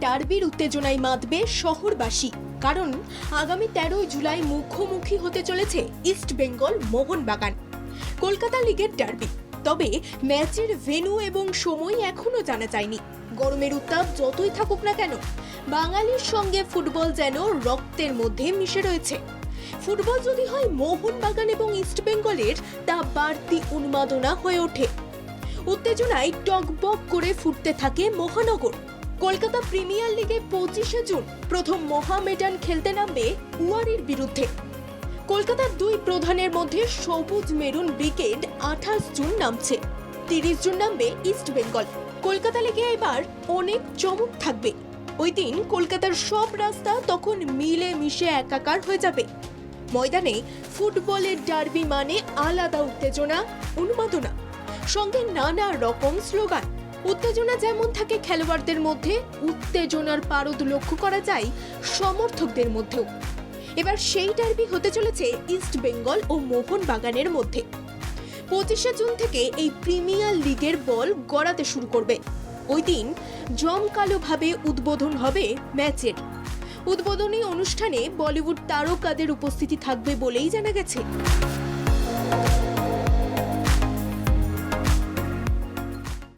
ডার্বির উত্তেজনায় মাতবে শহরবাসী। কারণ আগামী তেরোই জুলাই মুখোমুখি হতে চলেছে ইস্ট বেঙ্গল মোহনবাগান। কলকাতা লিগের ডার্বি। তবে ম্যাচের ভেন্যু এবং সময় এখনও জানা যায়নি। গরমের উত্তাপ যতই থাকুক না কেন, বাঙালির সঙ্গে ফুটবল যেন রক্তের মধ্যে মিশে রয়েছে। ফুটবল যদি হয় মোহনবাগান এবং ইস্ট বেঙ্গলের, তা বাড়তি উন্মাদনা হয়ে ওঠে। উত্তেজনায় টকবক করে ফুটতে থাকে মহানগর। কলকাতা প্রিমিয়ার লিগে পঁচিশে জুন প্রথম মোহামেডান খেলতে নামবে উয়ারির বিরুদ্ধে। কলকাতার দুই প্রধানের মধ্যে সবুজ মেরুন ব্রিগেড আঠাশ জুন নামছে। তিরিশ জুন নামবে ইস্ট বেঙ্গল। কলকাতা লিগে এবার অনেক চমক থাকবে। ওই দিন কলকাতার সব রাস্তা তখন মিলে মিশে একাকার হয়ে যাবে। ময়দানে ফুটবলের ডার্বি মানে আলাদা উত্তেজনা, উন্মাদনা। সঙ্গে নানা রকম স্লোগান। উত্তেজনা যেমন থাকে খেলোয়াড়দের মধ্যে, উত্তেজনার পারদ লক্ষ্য করা যায় সমর্থকদের মধ্যেও। এবার সেই ডার্বি হতে চলেছে ইস্ট বেঙ্গল ও মোহনবাগানের মধ্যে। পঁচিশে জুন থেকে এই প্রিমিয়ার লিগের বল গড়াতে শুরু করবে। ওই দিন জমকালোভাবে উদ্বোধন হবে ম্যাচের। উদ্বোধনী অনুষ্ঠানে বলিউড তারকাদের উপস্থিতি থাকবে বলেই জানা গেছে।